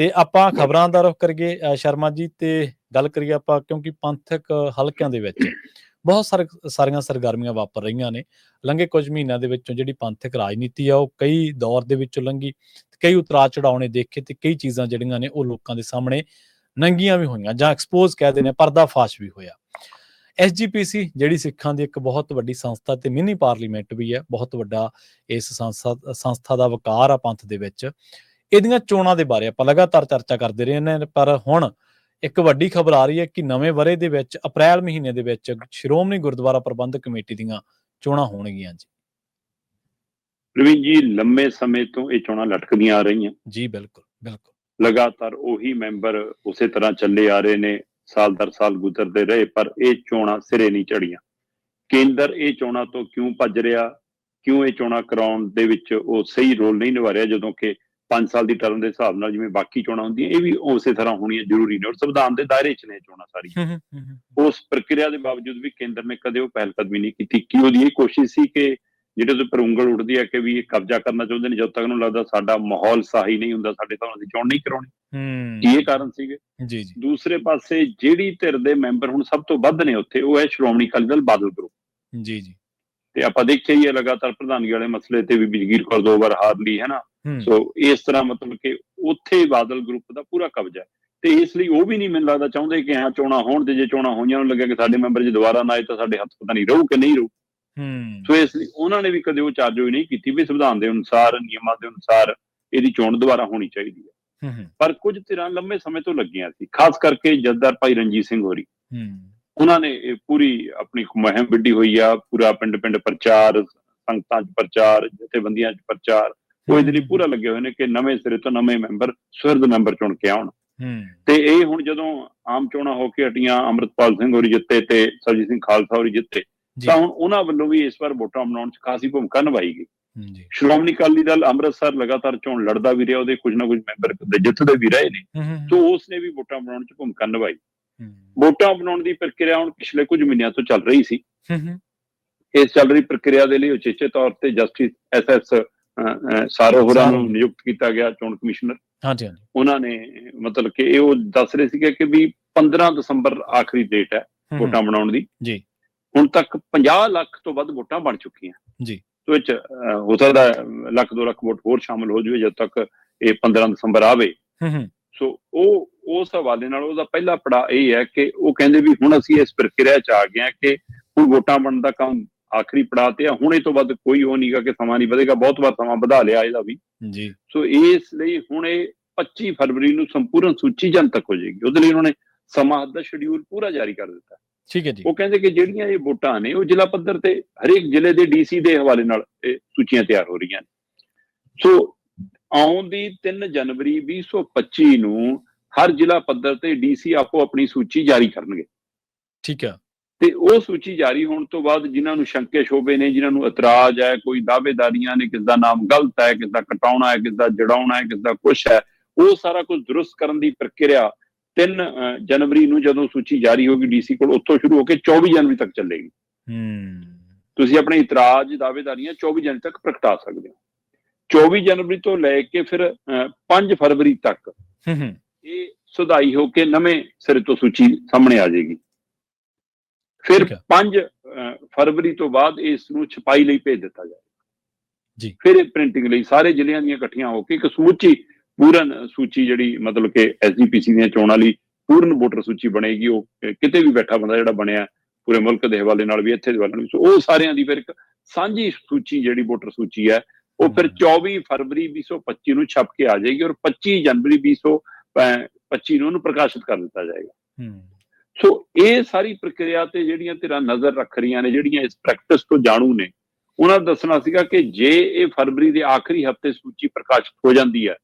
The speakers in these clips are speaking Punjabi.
ਤੇ ਆਪਾਂ ਖਬਰਾਂ ਦਾ ਰੁਖ ਕਰੀਏ ਸ਼ਰਮਾ ਜੀ, ਤੇ ਗੱਲ ਕਰੀਏ ਆਪਾਂ ਕਿਉਂਕਿ ਪੰਥਕ ਹਲਕਿਆਂ ਦੇ ਵਿੱਚ ਬਹੁਤ ਸਾਰੇ, ਸਾਰੀਆਂ ਸਰਗਰਮੀਆਂ ਵਾਪਰ ਰਹੀਆਂ ਨੇ। ਲੰਘੇ ਕੁਝ ਮਹੀਨਿਆਂ ਦੇ ਵਿੱਚੋਂ ਜਿਹੜੀ ਪੰਥਕ ਰਾਜਨੀਤੀ ਆ, ਉਹ ਕਈ ਦੌਰ ਦੇ ਵਿੱਚੋਂ ਲੰਘੀ ਕਈ ਉਤਰਾਅ ਚੜਾਉਣੇ ਦੇਖੇ ਤੇ ਕਈ ਚੀਜ਼ਾਂ ਜਿਹੜੀਆਂ ਨੇ ਉਹ ਲੋਕਾਂ ਦੇ ਸਾਹਮਣੇ ਨੰਗੀਆਂ ਵੀ ਹੋਈਆਂ ਜਾਂ ਐਕਸਪੋਜ਼ ਕਹਿ ਦਿੰਦੇ ਨੇ ਪਰਦਾਫਾਸ਼ ਵੀ ਹੋਇਆ। ਐਸਜੀਪੀਸੀ ਜਿਹੜੀ ਸਿੱਖਾਂ ਦੀ ਇੱਕ ਬਹੁਤ ਵੱਡੀ ਸੰਸਥਾ ਤੇ ਮਿਨੀ ਪਾਰਲੀਮੈਂਟ ਵੀ ਹੈ, ਬਹੁਤ ਵੱਡਾ ਇਸ ਸੰਸਥਾ ਸੰਸਥਾ ਦਾ ਵਕਾਰ ਆ ਪੰਥ ਦੇ ਵਿੱਚ ਇਹਦੀਆਂ ਚੋਣਾਂ ਦੇ ਬਾਰੇ ਆਪਾਂ ਲਗਾਤਾਰ ਚਰਚਾ ਕਰਦੇ ਰਹੇ ਨੇ ਪਰ ਹੁਣ ਇੱਕ ਵੱਡੀ ਖਬਰ ਆ ਰਹੀ ਹੈ ਕਿ ਨਵੇਂ ਵਰੇ ਦੇ ਵਿੱਚ ਅਪ੍ਰੈਲ ਮਹੀਨੇ ਦੇ ਵਿੱਚ ਸ਼੍ਰੋਮਣੀ ਗੁਰਦੁਆਰਾ ਪ੍ਰਬੰਧਕ ਕਮੇਟੀ ਦੀਆਂ ਚੋਣਾਂ ਹੋਣਗੀਆਂ ਜੀ। ਪ੍ਰਵੀਨ ਜੀ ਲੰਮੇ ਸਮੇਂ ਤੋਂ ਇਹ ਚੋਣਾਂ ਲਟਕਦੀਆਂ ਆ ਰਹੀਆਂ। ਜੀ ਬਿਲਕੁਲ ਬਿਲਕੁਲ। ਲਗਾਤਾਰ ਉਹੀ ਮੈਂਬਰ ਉਸੇ ਤਰ੍ਹਾਂ ਚੱਲੇ ਆ ਰਹੇ ਨੇ ਸਾਲ ਦਰ ਸਾਲ ਗੁਜ਼ਰਦੇ ਰਹੇ ਪਰ ਇਹ ਚੋਣਾਂ ਸਿਰੇ ਨਹੀਂ ਚੜੀਆਂ ਕੇਂਦਰ ਇਹ ਚੋਣਾਂ ਤੋਂ ਕਿਉਂ ਭੱਜ ਰਿਹਾ ਕਿਉਂ ਇਹ ਚੋਣਾਂ ਕਰਾਉਣ ਦੇ ਵਿੱਚ ਉਹ ਸਹੀ ਰੋਲ ਨਹੀਂ ਨਿਭਾ ਰਿਹਾ ਜਦੋਂ ਕਿ 5 ਸਾਲ ਦੀ ਟਰਮ ਦੇ ਹਿਸਾਬ ਨਾਲ ਜਿਵੇਂ ਬਾਕੀ ਚੋਣਾਂ ਹੁੰਦੀਆਂ ਇਹ ਵੀ ਉਸੇ ਤਰ੍ਹਾਂ ਹੋਣੀਆਂ ਜ਼ਰੂਰੀ ਨੇ ਔਰ ਸੰਵਿਧਾਨ ਦੇ ਦਾਇਰੇ 'ਚ ਨੇ ਚੋਣਾਂ ਸਾਰੀਆਂ। ਉਸ ਪ੍ਰਕਿਰਿਆ ਦੇ ਬਾਵਜੂਦ ਵੀ ਕੇਂਦਰ ਨੇ ਕਦੇ ਉਹ ਪਹਿਲ ਕਦਮੀ ਨਹੀਂ ਕੀਤੀ। ਕਿ ਉਹਦੀ ਇਹ ਕੋਸ਼ਿਸ਼ ਸੀ ਕਿ ਜਿਹੜੇ ਉਹਦੇ ਪਰ ਉਂਗਲ ਉੱਠਦੀ ਹੈ ਕਿ ਵੀ ਇਹ ਕਬਜ਼ਾ ਕਰਨਾ ਚਾਹੁੰਦੇ ਨੇ ਜਦੋਂ ਤੱਕ ਨੂੰ ਲੱਗਦਾ ਸਾਡਾ ਮਾਹੌਲ ਸਹੀ ਨਹੀਂ ਹੁੰਦਾ ਸਾਡੇ ਤਾਂ ਅਸੀਂ ਚੋਣ ਨਹੀਂ ਕਰਾਉਣੀ। ਹੂੰ। ਇਹ ਕਾਰਨ ਸੀਗੇ। ਜੀ ਜੀ। ਦੂਸਰੇ ਪਾਸੇ ਜਿਹੜੀ ਧਿਰ ਦੇ ਮੈਂਬਰ ਹੁਣ ਸਭ ਤੋਂ ਵੱਧ ਨੇ ਉੱਥੇ ਉਹ ਹੈ ਸ਼੍ਰੋਮਣੀ ਅਕਾਲੀ ਦਲ ਬਾਦਲ ਗਰੁੱਪ। ਜੀ ਜੀ। ਤੇ ਆਪਾਂ ਦੇਖਿਆ ਹੀ ਹੈ ਲਗਾਤਾਰ ਪ੍ਰਧਾਨਗੀ ਵਾਲੇ ਮਸਲੇ ਤੇ ਵੀ ਬਿਜਗੀਰ ਕੌਰ ਦੋ ਵਾਰ ਹਾਰ ਲਈ ਹੈ ਨਾ? ਸੋ ਇਸ ਤਰ੍ਹਾਂ ਮਤਲਬ ਕਿ ਉੱਥੇ ਬਾਦਲ ਗਰੁੱਪ ਦਾ ਪੂਰਾ ਕਬਜ਼ਾ ਤੇ ਇਸ ਲਈ ਉਹ ਵੀ ਨਹੀਂ ਮੈਨੂੰ ਲੱਗਦਾ ਚਾਹੁੰਦੇ ਕਿ ਹਾਂ ਚੋਣਾਂ ਹੋਣ ਤੇ ਜੇ ਚੋਣਾਂ ਹੋਈਆਂ ਨੂੰ ਲੱਗਿਆ ਕਿ ਸਾਡੇ ਮੈਂਬਰ ਜੇ ਦੁਬਾਰਾ ਨਾ ਆਏ ਤਾਂ ਸਾਡੇ ਹੱਥ ਪਤਾ ਨਹੀਂ ਰਹੂ ਕਿ ਨਹੀਂ ਰਹੂ। ਹੂੰ। ਸੋ ਇਸ ਲਈ ਉਹਨਾਂ ਨੇ ਵੀ ਕਦੇ ਉਹ ਚਾਰਜੋਈ ਨਹੀਂ ਕੀਤੀ ਵੀ ਸੰਵਿਧਾਨ ਦੇ ਅਨੁਸਾਰ ਨਿਯਮਾਂ ਦੇ ਅਨੁਸਾਰ ਇਹਦੀ ਚੋਣ ਦੁਬਾਰਾ ਹੋਣੀ ਚਾਹੀਦੀ ਹੈ। ਪਰ ਕੁਝ ਧਿਰਾਂ ਲੰਮੇ ਸਮੇਂ ਤੋਂ ਲੱਗੀਆਂ ਸੀ ਖਾਸ ਕਰਕੇ ਜੱਦਾਰ ਭਾਈ ਰਣਜੀਤ ਸਿੰਘ ਹੋਰੀ। ਹੂੰ। ਉਹਨਾਂ ਨੇ ਇਹ ਪੂਰੀ ਆਪਣੀ ਮੁਹਿੰਮ ਵਿੱਢੀ ਹੋਈ ਆ ਪੂਰਾ ਪਿੰਡ ਪਿੰਡ ਪ੍ਰਚਾਰ ਸੰਗਤਾਂ 'ਚ ਪ੍ਰਚਾਰ ਜਥੇਬੰਦੀਆਂ 'ਚ ਪ੍ਰਚਾਰ। ਉਹ ਇਹਦੇ ਲਈ ਪੂਰਾ ਲੱਗੇ ਹੋਏ ਨੇ ਕਿ ਨਵੇਂ ਸਿਰੇ ਤੋਂ ਨਵੇਂ ਮੈਂਬਰ ਸੁਹਿਰਦ ਮੈਂਬਰ ਚੁਣ ਕੇ ਆਉਣ। ਤੇ ਇਹ ਹੁਣ ਜਦੋਂ ਆਮ ਚੋਣਾਂ ਹੋ ਕੇ ਹਟੀਆਂ ਅੰਮ੍ਰਿਤਪਾਲ ਸਿੰਘ ਹੋਰੀ ਜਿੱਤੇ ਤੇ ਸਰਜੀਤ ਸਿੰਘ ਖਾਲਸਾ ਹੋਰੀ ਜਿੱਤੇ ਤਾਂ ਹੁਣ ਉਹਨਾਂ ਵੱਲੋਂ ਵੀ ਇਸ ਵਾਰ ਵੋਟਾਂ ਬਣਾਉਣ 'ਚ ਖਾਸੀ ਭੂਮਿਕਾ ਨਿਭਾਈ ਗਈ। ਜੀ। ਸ਼੍ਰੋਮਣੀ ਅਕਾਲੀ ਦਲ ਅੰਮ੍ਰਿਤਸਰ ਲਗਾਤਾਰ ਚੋਣ ਲੜਦਾ ਵੀ ਰਿਹਾ ਉਹਦੇ ਕੁਝ ਨਾ ਕੁਝ ਮੈਂਬਰ ਦੇ ਜਿੱਤਦੇ ਵੀ ਰਹੇ ਨੇ। ਤੋਂ ਉਸ ਨੇ ਵੀ ਵੋਟਾਂ ਬਣਾਉਣ 'ਚ ਭੂਮਿਕਾ ਨਿਭਾਈ। ਵੋਟਾਂ ਬਣਾਉਣ ਦੀ ਪ੍ਰਕਿਰਿਆ ਹੁਣ ਪਿਛਲੇ ਕੁਝ ਮਹੀਨਿਆਂ ਤੋਂ ਚੱਲ ਰਹੀ ਸੀ। ਇਸ ਚੱਲ ਰਹੀ ਪ੍ਰਕਿਰਿਆ ਦੇ ਲਈ ਉਚੇਚੇ ਤੌਰ ਤੇ ਜਸਟਿਸ ਐਸਐਸ ਸਾਰੋ ਹੋਰਾਂ। ਨੂੰ ਨਿਯੁਕਤ ਕੀਤਾ ਗਿਆ ਚੋਣ ਕਮਿਸ਼ਨਰ ਹਾਂਜੀ ਹਾਂਜੀ ਉਹਨਾਂ ਨੇ ਮਤਲਬ ਕਿ ਇਹ ਉਹ ਦੱਸ ਰਹੇ ਸੀਗੇ ਕਿ ਵੀ 15 ਦਸੰਬਰ ਆਖਰੀ ਡੇਟ ਹੈ ਵੋਟਾਂ ਬਣਾਉਣ ਦੀ ਜੀ। ਹੁਣ ਤੱਕ 50 ਲੱਖ ਤੋਂ ਵੱਧ ਵੋਟਾਂ ਬਣ ਚੁੱਕੀਆਂ ਜੀ। ਸੋ ਇਹ ਚ ਅਹ, ਹੋ ਸਕਦਾ ਲੱਖ ਦੋ ਲੱਖ ਵੋਟ ਹੋਰ ਸ਼ਾਮਲ ਹੋ ਜਾਵੇ ਜਦ ਤੱਕ ਇਹ 15 ਦਸੰਬਰ ਆਵੇ ਹੂੰ ਹੂੰ ਸੋ ਉਹ ਉਸ ਹਵਾਲੇ ਨਾਲ ਉਹਦਾ ਪਹਿਲਾ ਪੜਾ ਇਹ ਹੈ ਕਿ ਉਹ ਕਹਿੰਦੇ ਵੀ ਹੁਣ ਅਸੀਂ ਇਸ ਪ੍ਰਕਿਰਿਆ ਚ ਆ ਗਏ ਹਾਂ ਕਿ ਹੁਣ ਵੋਟਾਂ ਬਣਨ ਦਾ ਕੰਮ ਆਖਰੀ ਪੜਾ ਤੇ ਆ। ਹੁਣ ਇਹ ਤੋਂ ਵੱਧ ਕੋਈ ਉਹ ਨਹੀਂਗਾ ਕਿ ਸਮਾਂ ਨਹੀਂ ਵਧੇਗਾ। ਬਹੁਤ ਵਾਰ ਸਮਾਂ ਵਧਾ ਲਿਆ ਇਹਦਾ ਵੀ। ਜੀ। ਸੋ ਇਸ ਲਈ ਹੁਣ ਇਹ 25 ਫਰਵਰੀ ਨੂੰ ਸੰਪੂਰਨ ਸੂਚੀ ਜਨਤਕ ਹੋ ਜਾਏਗੀ। ਉਹਦੇ ਲਈ ਉਹਨਾਂ ਨੇ ਸਮਾਂ ਦਾ ਸ਼ਡਿਊਲ ਪੂਰਾ ਜਾਰੀ ਕਰ ਦਿੱਤਾ। ਠੀਕ ਹੈ ਜੀ। ਉਹ ਕਹਿੰਦੇ ਕਿ ਜਿਹੜੀਆਂ ਇਹ ਵੋਟਾਂ ਨੇ ਉਹ ਜ਼ਿਲ੍ਹਾ ਪੱਧਰ ਤੇ ਹਰੇਕ ਜ਼ਿਲ੍ਹੇ ਦੇ ਡੀਸੀ ਦੇ ਹਵਾਲੇ ਨਾਲ ਇਹ ਸੂਚੀਆਂ ਤਿਆਰ ਹੋ ਰਹੀਆਂ ਨੇ। ਸੋ ਆਉਂਦੀ 3 ਜਨਵਰੀ 2025 ਨੂੰ ਹਰ ਜ਼ਿਲ੍ਹਾ ਪੱਧਰ ਤੇ ਡੀਸੀ ਆਪੋ ਆਪਣੀ ਸੂਚੀ ਜਾਰੀ ਕਰਨਗੇ। ਠੀਕ ਹੈ। ਤੇ ਉਹ ਸੂਚੀ ਜਾਰੀ ਹੋਣ ਤੋਂ ਬਾਅਦ ਜਿਨ੍ਹਾਂ ਨੂੰ ਸ਼ੰਕੇ ਸ਼ੋਬੇ ਨੇ ਜਿਨ੍ਹਾਂ ਨੂੰ ਇਤਰਾਜ਼ ਹੈ ਕੋਈ ਦਾਅਵੇਦਾਰੀਆਂ ਨੇ ਕਿਸ ਦਾ ਨਾਮ ਗਲਤ ਹੈ ਕਿਸ ਦਾ ਕਟਾਉਣਾ ਹੈ ਕਿਸ ਦਾ ਜੜਾਉਣਾ ਹੈ ਕਿਸ ਦਾ ਕੁਛ ਹੈ ਉਹ ਸਾਰਾ ਕੁਝ ਦਰੁਸਤ ਕਰਨ ਦੀ ਪ੍ਰਕਿਰਿਆ 3 ਜਨਵਰੀ ਨੂੰ ਜਦੋਂ ਸੂਚੀ ਜਾਰੀ ਹੋਗੀ ਡੀਸੀ ਕੋਲ ਉੱਥੋਂ ਸ਼ੁਰੂ ਹੋ ਕੇ 24 ਜਨਵਰੀ ਤੱਕ ਚੱਲੇਗੀ। ਹੂੰ। ਤੁਸੀਂ ਆਪਣੇ ਇਤਰਾਜ਼ ਦਾਅਵੇਦਾਰੀਆਂ 24 ਜਨਵਰੀ ਤੱਕ ਪ੍ਰਗਟਾ ਸਕਦੇ ਹੋ। 24 ਜਨਵਰੀ ਤੋਂ ਲੈ ਕੇ ਫਿਰ ਅਹ, 5 ਫਰਵਰੀ ਤੱਕ ਹੂੰ ਹੂੰ। ਇਹ ਸੁਧਾਈ ਹੋ ਕੇ ਨਵੇਂ ਸਿਰੇ ਤੋਂ ਸੂਚੀ ਸਾਹਮਣੇ ਆ ਜਾਏਗੀ। ਫਿਰ ਠੀਕ ਹੈ। 5 ਫਰਵਰੀ ਤੋਂ ਬਾਅਦ ਇਸ ਨੂੰ ਛਪਾਈ ਲਈ ਭੇਜ ਦਿੱਤਾ ਜਾਏਗਾ। ਜੀ। ਫਿਰ ਇਹ ਪ੍ਰਿੰਟਿੰਗ ਲਈ ਸਾਰੇ ਜ਼ਿਲ੍ਹਿਆਂ ਦੀਆਂ ਇਕੱਠੀਆਂ ਹੋ ਕੇ ਇੱਕ ਸਮੁੱਚੀ ਪੂਰਨ ਸੂਚੀ ਜਿਹੜੀ ਮਤਲਬ ਕਿ ਐਸਜੀਪੀਸੀ ਦੀਆਂ ਚੋਣਾਂ ਲਈ ਪੂਰਨ ਵੋਟਰ ਸੂਚੀ ਬਣੇਗੀ ਉਹ ਕਿਤੇ ਵੀ ਬੈਠਾ ਬੰਦਾ ਜਿਹੜਾ ਬਣਿਆ ਪੂਰੇ ਮੁਲਕ ਦੇ ਹਵਾਲੇ ਨਾਲ ਵੀ ਇੱਥੇ ਦੇ ਹਵਾਲੇ ਨਾਲ ਵੀ। ਉਹ ਸਾਰਿਆਂ ਦੀ ਫਿਰ ਇੱਕ ਸਾਂਝੀ ਸੂਚੀ ਜਿਹੜੀ ਵੋਟਰ ਸੂਚੀ ਹੈ ਉਹ ਫਿਰ 24 ਫਰਵਰੀ 2025 ਨੂੰ ਛਪ ਕੇ ਆ ਜਾਏਗੀ ਔਰ 25 ਜਨਵਰੀ 2025 ਨੂੰ ਉਹਨੂੰ ਪ੍ਰਕਾਸ਼ਿਤ ਕਰ ਦਿੱਤਾ ਜਾਏਗਾ। ਹੂੰ ਸੋ ਇਹ ਸਾਰੀ ਪ੍ਰਕਿਰਿਆ ਤੇ ਜਿਹੜੀਆਂ ਧਿਰਾਂ ਨਜ਼ਰ ਰੱਖ ਰਹੀਆਂ ਨੇ ਜਿਹੜੀਆਂ ਇਸ ਪ੍ਰੈਕਟਿਸ ਤੋਂ ਜਾਣੂ ਨੇ ਉਹਨਾਂ ਦੱਸਣਾ ਸੀਗਾ ਕਿ ਜੇ ਇਹ ਫਰਵਰੀ ਦੇ ਆਖਰੀ ਹਫ਼ਤੇ ਸੂਚੀ ਪ੍ਰਕਾਸ਼ਿਤ ਹੋ ਜਾਂਦੀ ਹੈ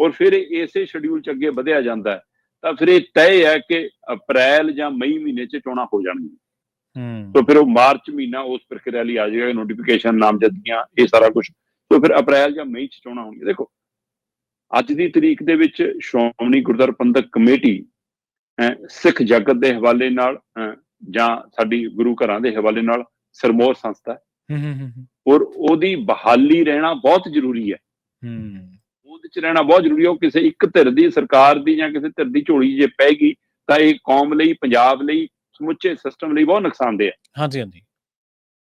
ਔਰ ਫਿਰ ਇਸੇ ਸ਼ਡਿਊਲ ਚ ਅੱਗੇ ਵਧਿਆ ਜਾਂਦਾ ਹੈ ਤਾਂ ਫਿਰ ਇਹ ਤੈਅ ਹੈ ਕਿ ਅਪ੍ਰੈਲ ਜਾਂ ਮਈ ਮਹੀਨੇ ਚ ਚੋਣਾਂ ਹੋ ਜਾਣਗੀਆਂ। ਹੂੰ। ਤਾਂ ਫਿਰ ਉਹ ਮਾਰਚ ਮਹੀਨਾ ਉਸ ਪ੍ਰਕਿਰਿਆ ਲਈ ਆ ਜਾਏਗਾ ਨੋਟੀਫਿਕੇਸ਼ਨ ਨਾਮਜ਼ਦਗੀਆਂ ਇਹ ਸਾਰਾ ਕੁਝ ਤਾਂ ਫਿਰ ਅਪ੍ਰੈਲ ਜਾਂ ਮਈ ਚ ਚੋਣਾਂ ਹੋਣਗੀਆਂ। ਦੇਖੋ ਅੱਜ ਦੀ ਤਰੀਕ ਦੇ ਵਿੱਚ ਸ਼੍ਰੋਮਣੀ ਗੁਰਦੁਆਰਾ ਪ੍ਰਬੰਧਕ ਕਮੇਟੀ ਸਿੱਖ ਜਗਤ ਦੇ ਹਵਾਲੇ ਨਾਲ ਜਾਂ ਸਾਡੀ ਗੁਰੂ ਘਰਾਂ ਦੇ ਹਵਾਲੇ ਨਾਲ ਸਰਮੋਰ ਸੰਸਥਾ ਹੈ। ਹੂੰ ਹੂੰ ਹੂੰ ਔਰ ਉਹਦੀ ਬਹਾਲੀ ਰਹਿਣਾ ਬਹੁਤ ਜ਼ਰੂਰੀ ਹੈ। ਹੂੰ। ਹੋਂਦ 'ਚ ਰਹਿਣਾ ਬਹੁਤ ਜ਼ਰੂਰੀ ਹੈ। ਉਹ ਕਿਸੇ ਇੱਕ ਧਿਰ ਦੀ ਸਰਕਾਰ ਦੀ ਜਾਂ ਕਿਸੇ ਧਿਰ ਦੀ ਝੋਲੀ ਜੇ ਪੈਗੀ ਤਾਂ ਇਹ ਕੌਮ ਲਈ ਪੰਜਾਬ ਲਈ ਸਮੁੱਚੇ ਸਿਸਟਮ ਲਈ ਬਹੁਤ ਨੁਕਸਾਨਦੇਹ ਹੈ। ਹਾਂਜੀ ਹਾਂਜੀ।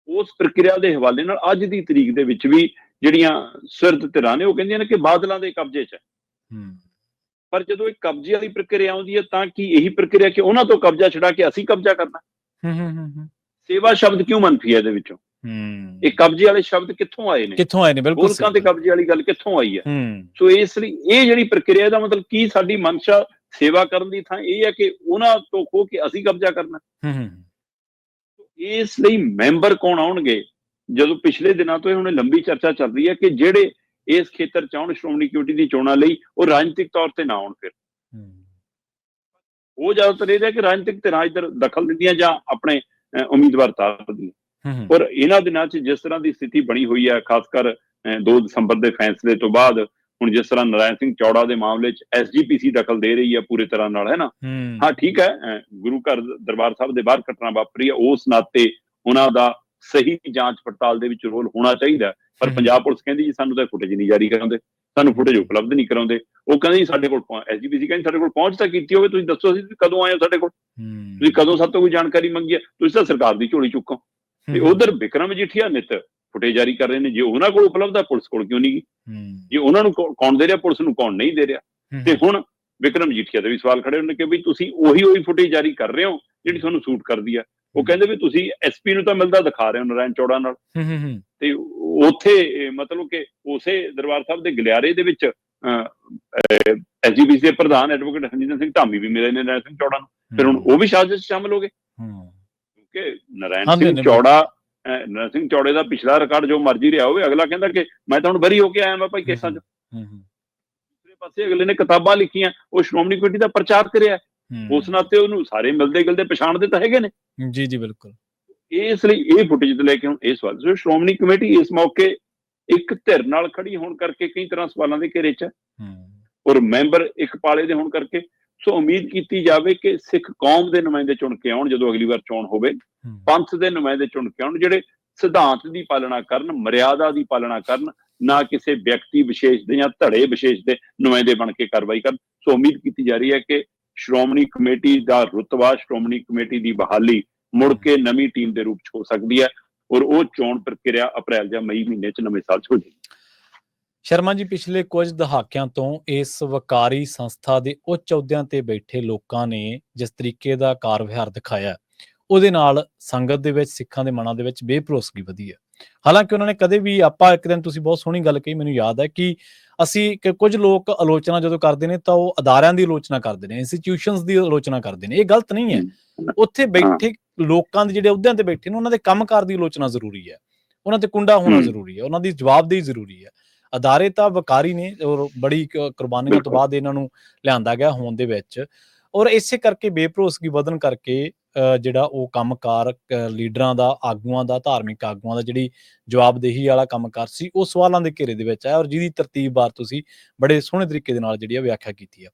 ਉਸ ਪ੍ਰਕਿਰਿਆ ਦੇ ਹਵਾਲੇ ਨਾਲ ਅੱਜ ਦੀ ਤਰੀਕ ਦੇ ਵਿੱਚ ਵੀ ਜਿਹੜੀਆਂ ਸਿਰਦ ਧਿਰਾਂ ਨੇ ਉਹ ਕਹਿੰਦੀਆਂ ਨੇ ਕਿ ਬਾਦਲਾਂ ਦੇ ਕਬਜ਼ੇ 'ਚ ਹੈ। ਹੂੰ। ਪਰ ਜਦੋਂ ਇਹ ਕਬਜ਼ੇ ਵਾਲੀ ਪ੍ਰਕਿਰਿਆ ਆਉਂਦੀ ਹੈ ਤਾਂ ਕੀ ਇਹੀ ਪ੍ਰਕਿਰਿਆ ਕਿ ਉਹਨਾਂ ਤੋਂ ਕਬਜ਼ਾ ਛਡਾ ਕੇ ਅਸੀਂ ਕਬਜ਼ਾ ਕਰਨਾ? ਹੂੰ ਹੂੰ ਹੂੰ, ਸੇਵਾ ਸ਼ਬਦ ਕਿਉਂ ਮੰਨਫੀ ਹੈ ਇਹਦੇ ਵਿੱਚੋਂ? ਹੂੰ। ਇਹ ਕਬਜ਼ੇ ਵਾਲੇ ਸ਼ਬਦ ਕਿੱਥੋਂ ਆਏ ਨੇ? ਕਿੱਥੋਂ ਆਏ ਨੇ? ਬਿਲਕੁਲ ਮੁਲਕਾਂ ਤੇ। ਕਬਜ਼ੇ ਵਾਲੀ ਗੱਲ ਕਿੱਥੋਂ ਆਈ ਹੈ? ਹੂੰ। ਸੋ ਇਸ ਲਈ ਇਹ ਜਿਹੜੀ ਪ੍ਰਕਿਰਿਆ ਦਾ ਮਤਲਬ ਕੀ ਸਾਡੀ ਮਨਸ਼ਾ ਸੇਵਾ ਕਰਨ ਦੀ ਥਾਂ ਇਹ ਹੈ ਕਿ ਉਹਨਾਂ ਤੋਂ ਖੋ ਕੇ ਅਸੀਂ ਕਬਜ਼ਾ ਕਰਨਾ। ਹੂੰ ਹੂੰ। ਇਸ ਲਈ ਮੈਂਬਰ ਕੌਣ ਆਉਣਗੇ? ਜਦੋਂ ਪਿਛਲੇ ਦਿਨਾਂ ਤੋਂ ਇਹ ਹੁਣ ਲੰਬੀ ਚਰਚਾ ਚੱਲ ਰਹੀ ਹੈ ਕਿ ਜਿਹੜੇ ਇਸ ਖੇਤਰ ਚ ਆਉਣ ਸ਼੍ਰੋਮਣੀ ਕਮੇਟੀ ਦੀ ਚੋਣਾਂ ਲਈ ਉਹ ਰਾਜਨੀਤਿਕ ਤੌਰ ਤੇ ਨਾ ਆਉਣ ਫਿਰ। ਉਹ ਜ਼ਿਆਦਾਤਰ ਇਹ ਹੈ ਕਿ ਰਾਜਨੀਤਿਕ ਧਿਰਾਂ ਇੱਧਰ ਦਖਲ ਦਿੰਦੀਆਂ ਜਾਂ ਆਪਣੇ ਉਮੀਦਵਾਰ ਤਾਰਦੀਆਂ ਪਰ ਇਹਨਾਂ ਦਿਨਾਂ 'ਚ ਜਿਸ ਤਰ੍ਹਾਂ ਦੀ ਸਥਿਤੀ ਬਣੀ ਹੋਈ ਹੈ ਖਾਸ ਕਰ ਅਹ, 2 ਦਸੰਬਰ ਦੇ ਫੈਸਲੇ ਤੋਂ ਬਾਅਦ ਹੁਣ ਜਿਸ ਤਰ੍ਹਾਂ ਨਰਾਇਣ ਸਿੰਘ ਚੌੜਾ ਦੇ ਮਾਮਲੇ 'ਚ ਐਸਜੀਪੀਸੀ ਦਖਲ ਦੇ ਰਹੀ ਹੈ ਪੂਰੇ ਤਰ੍ਹਾਂ ਨਾਲ ਹੈ ਨਾ? ਹੂੰ। ਠੀਕ ਹੈ ਗੁਰੂ ਘਰ ਦਰਬਾਰ ਸਾਹਿਬ ਦੇ ਬਾਹਰ ਘਟਨਾ ਵਾਪਰੀ ਹੈ ਉਸ ਨਾਤੇ ਉਹਨਾਂ ਦਾ ਸਹੀ ਜਾਂਚ ਪੜਤਾਲ ਦੇ ਵਿੱਚ ਰੋਲ ਹੋਣਾ ਚਾਹੀਦਾ। ਪਰ। ਪੰਜਾਬ ਪੁਲਿਸ ਕਹਿੰਦੀ ਜੀ ਸਾਨੂੰ ਤਾਂ ਫੁਟੇਜ ਨਹੀਂ ਜਾਰੀ ਕਰਾਉਂਦੇ ਸਾਨੂੰ ਫੁਟੇਜ ਉਪਲਬਧ ਨਹੀਂ ਕਰਾਉਂਦੇ। ਉਹ ਕਹਿੰਦੇ ਸਾਡੇ ਕੋਲ ਐਸਜੀਪੀਸੀ ਕਹਿੰਦੀ ਸਾਡੇ ਕੋਲ ਪਹੁੰਚ ਤਾਂ ਕੀਤੀ ਹੋਵੇ ਤੁਸੀਂ ਦੱਸੋ ਅਸੀਂ ਕਦੋਂ ਆਏ ਹੋ ਸਾਡੇ ਕੋਲ? ਤੁਸੀਂ ਕਦੋਂ ਸਾਡੇ ਤੋਂ ਕੋਈ ਜਾਣਕਾਰੀ ਮੰਗੀ ਹੈ ਤੁਸੀਂ ਤਾਂ ਸਰਕਾਰ ਦੀ ਝੋਲੀ ਚੁੱਕੋ। ਤੇ ਉਧਰ ਵਿਕਰਮ ਜੀਠੀਆ ਨਿਤ ਫੁਟੇਜ ਜਾਰੀ ਕਰ ਰਹੇ ਨੇ। ਜੇ ਉਹਨਾਂ ਕੋਲ ਉਪਲਬਧ ਹੈ ਪੁਲਿਸ ਕੋਲ ਕਿਉਂ ਨਹੀਂ ਗੀ ਹੂੰ ਜੇ ਉਹਨਾਂ ਨੂੰ ਕੌਣ ਦੇ ਰਿਹਾ ਪੁਲਿਸ ਨੂੰ ਕੌਣ ਨਹੀਂ ਦੇ ਰਿਹਾ? ਤੇ ਹੁਣ ਵਿਕਰਮ ਜੀਠੀਆ ਦੇ ਵੀ ਸਵਾਲ ਖੜੇ ਹੋਣੇ ਕਿ ਵੀ ਤੁਸੀਂ ਉਹੀ ਉਹੀ ਫੁਟੇਜ ਜਾਰੀ ਕਰ ਰਹੇ ਹੋ ਜਿਹੜੀ ਤੁਹਾਨੂੰ ਸੂਟ ਕਰਦੀ ਆ। ਉਹ ਕਹਿੰਦੇ ਵੀ ਤੁਸੀਂ ਐਸਪੀ ਨੂੰ ਤਾਂ ਮਿਲਦਾ ਦਿਖਾ ਰਹੇ ਹੋ ਨਰਾਇਣ ਚੌੜਾ ਨਾਲ। ਹੂੰ ਹੂੰ ਹੂੰ ਤੇ ਉੱਥੇ ਮਤਲਬ ਕਿ ਉਸੇ ਦਰਬਾਰ ਸਾਹਿਬ ਦੇ ਗਲਿਆਰੇ ਦੇ ਵਿੱਚ ਐਸਜੀਪੀਸੀ ਦੇ ਪ੍ਰਧਾਨ ਐਡਵੋਕੇਟ ਹਰਜਿੰਦਰ ਸਿੰਘ ਧਾਮੀ ਵੀ ਮਿਲੇ ਨੇ ਨਰਾਇਣ ਸਿੰਘ ਚੌੜਾ ਨੂੰ। ਫਿਰ ਹੁਣ ਉਹ ਵੀ ਸਾਜ਼ਿਸ਼ ਸ਼ਾਮਲ ਹੋ ਗਏ। ਹੂੰ। ਕਿ ਨਰਾਇਣ ਹਾਂਜੀ, ਸਿੰਘ। ਚੌੜਾ ਅਹ, ਨਰਾਇਣ ਸਿੰਘ ਚੌੜੇ ਦਾ ਪਿਛਲਾ ਰਿਕਾਰਡ ਜੋ ਮਰਜ਼ੀ ਰਿਹਾ ਹੋਵੇ ਅਗਲਾ ਕਹਿੰਦਾ ਕਿ ਮੈਂ ਤਾਂ ਹੁਣ ਬਰੀ ਹੋ ਕੇ ਆਇਆ ਮੈਂ ਭਾਈ ਕੇਸਾਂ 'ਚ। ਹੂੰ ਹੂੰ। ਦੂਸਰੇ ਪਾਸੇ ਅਗਲੇ ਨੇ ਕਿਤਾਬਾਂ ਲਿਖੀਆਂ ਉਹ ਸ਼੍ਰੋਮਣੀ ਕਮੇਟੀ ਦਾ ਪ੍ਰਚਾਰ ਕਰਿਆ। ਉਸ ਨਾਤੇ ਉਹਨੂੰ ਸਾਰੇ ਮਿਲਦੇ ਗਿਲਦੇ ਪਛਾਣਦੇ ਤਾਂ ਹੈਗੇ ਨੇ। ਜੀ ਜੀ ਬਿਲਕੁਲ। ਇਸ ਲਈ ਇਹ ਫੁਟੇਜ ਤੇ ਲੈ ਕੇ ਹੁਣ ਇਹ ਸਵਾਲ ਸੋ ਸ਼੍ਰੋਮਣੀ ਕਮੇਟੀ ਇਸ ਮੌਕੇ ਇੱਕ ਧਿਰ ਨਾਲ ਖੜੀ ਹੋਣ ਕਰਕੇ ਕਈ ਤਰ੍ਹਾਂ ਸਵਾਲਾਂ ਦੇ ਘੇਰੇ 'ਚ ਹੈ। ਔਰ ਮੈਂਬਰ ਇੱਕ ਪਾਲੇ ਦੇ ਹੋਣ ਕਰਕੇ ਸੋ ਉਮੀਦ ਕੀਤੀ ਜਾਵੇ ਕਿ ਸਿੱਖ ਕੌਮ ਦੇ ਨੁਮਾਇੰਦੇ ਚੁਣ ਕੇ ਆਉਣ ਜਦੋਂ ਅਗਲੀ ਵਾਰ ਚੋਣ ਹੋਵੇ। ਪੰਥ ਦੇ ਨੁਮਾਇੰਦੇ ਚੁਣ ਕੇ ਆਉਣ ਜਿਹੜੇ ਸਿਧਾਂਤ ਦੀ ਪਾਲਣਾ ਕਰਨ ਮਰਿਆਦਾ ਦੀ ਪਾਲਣਾ ਕਰਨ ਨਾ ਕਿਸੇ ਵਿਅਕਤੀ ਵਿਸ਼ੇਸ਼ ਦੇ ਜਾਂ ਧੜੇ ਵਿਸ਼ੇਸ਼ ਦੇ ਨੁਮਾਇੰਦੇ ਬਣ ਕੇ ਕਾਰਵਾਈ ਕਰਨ। ਸੋ ਉਮੀਦ ਕੀਤੀ ਜਾ ਰਹੀ ਹੈ ਕਿ ਸ਼੍ਰੋਮਣੀ ਕਮੇਟੀ ਦਾ ਰੁਤਬਾ ਸ਼੍ਰੋਮਣੀ ਕਮੇਟੀ ਦੀ ਬਹਾਲੀ ਮੁੜ ਕੇ ਨਵੀਂ ਟੀਮ ਦੇ ਰੂਪ ਚ ਹੋ ਸਕਦੀ ਹੈ ਔਰ ਉਹ ਚੋਣ ਪ੍ਰਕਿਰਿਆ ਅਪ੍ਰੈਲ ਜਾਂ ਮਈ ਮਹੀਨੇ ਚ ਨਵੇਂ ਸਾਲ ਚ ਹੋ ਜਾਏਗੀ। ਸ਼ਰਮਾ ਜੀ ਪਿਛਲੇ ਕੁਝ ਦਹਾਕਿਆਂ ਤੋਂ ਇਸ ਵਕਾਰੀ ਸੰਸਥਾ ਦੇ ਉੱਚ ਅਹੁਦਿਆਂ ਤੇ ਬੈਠੇ ਲੋਕਾਂ ਨੇ ਜਿਸ ਤਰੀਕੇ ਦਾ ਕਾਰ ਵਿਹਾਰ ਦਿਖਾਇਆ ਉਹਦੇ ਨਾਲ ਸੰਗਤ ਦੇ ਵਿੱਚ ਸਿੱਖਾਂ ਦੇ ਮਨਾਂ ਦੇ ਵਿੱਚ ਬੇਭਰੋਸਗੀ ਵਧੀ ਹੈ। ਹਾਲਾਂਕਿ ਉਹਨਾਂ ਨੇ ਕਦੇ ਵੀ ਆਪਾਂ ਇੱਕ ਦਿਨ ਤੁਸੀਂ ਬਹੁਤ ਸੋਹਣੀ ਗੱਲ ਕਹੀ ਮੈਨੂੰ ਯਾਦ ਹੈ ਕਿ ਅਸੀਂ ਕਿ ਕੁਝ ਲੋਕ ਆਲੋਚਨਾ ਜਦੋਂ ਕਰਦੇ ਨੇ ਤਾਂ ਉਹ ਅਦਾਰਿਆਂ ਦੀ ਆਲੋਚਨਾ ਕਰਦੇ ਨੇ ਇੰਸਟੀਟਿਊਸ਼ਨਸ ਦੀ ਆਲੋਚਨਾ ਕਰਦੇ ਨੇ ਇਹ ਗਲਤ ਨਹੀਂ ਹੈ। ਉੱਥੇ ਬੈਠੇ ਲੋਕਾਂ ਦੇ ਜਿਹੜੇ ਅਹੁਦਿਆਂ ਤੇ ਬੈਠੇ ਨੇ ਉਹਨਾਂ ਦੇ ਕੰਮਕਾਰ ਦੀ ਆਲੋਚਨਾ ਜ਼ਰੂਰੀ ਹੈ। ਉਹਨਾਂ ਤੇ ਕੁੰਡਾ ਹੋਣਾ। ਜ਼ਰੂਰੀ ਹੈ ਉਹਨਾਂ ਦੀ ਜਵਾਬਦੇਹੀ ਜ਼ਰੂਰੀ ਹੈ। ਅਦਾਰੇ ਤਾਂ ਵਕਾਰੀ ਨੇ ਔਰ ਬੜੀ ਕੁਰਬਾਨੀਆਂ ਤੋਂ। ਬਾਅਦ ਇਹਨਾਂ ਨੂੰ ਲਿਆਂਦਾ ਗਿਆ ਹੋਣ ਦੇ ਵਿੱਚ। ਔਰ ਇਸੇ ਕਰਕੇ ਬੇਭਰੋਸਗੀ ਵਧਣ ਕਰਕੇ ਜਿਹੜਾ ਉਹ ਕੰਮਕਾਰ ਲੀਡਰਾਂ ਦਾ ਆਗੂਆਂ ਦਾ ਧਾਰਮਿਕ ਆਗੂਆਂ ਦਾ ਜਿਹੜੀ ਜਵਾਬਦੇਹੀ ਵਾਲਾ ਕੰਮਕਾਰ ਸੀ ਉਹ ਸਵਾਲਾਂ ਦੇ ਘੇਰੇ ਦੇ ਵਿੱਚ ਆਇਆ। ਔਰ ਜਿਹਦੀ ਤਰਤੀਬ ਬਾਰ ਤੁਸੀਂ ਬੜੇ ਸੋਹਣੇ ਤਰੀਕੇ ਦੇ ਨਾਲ ਜਿਹੜੀ ਆ ਵਿਆਖਿਆ ਕੀਤੀ ਆ।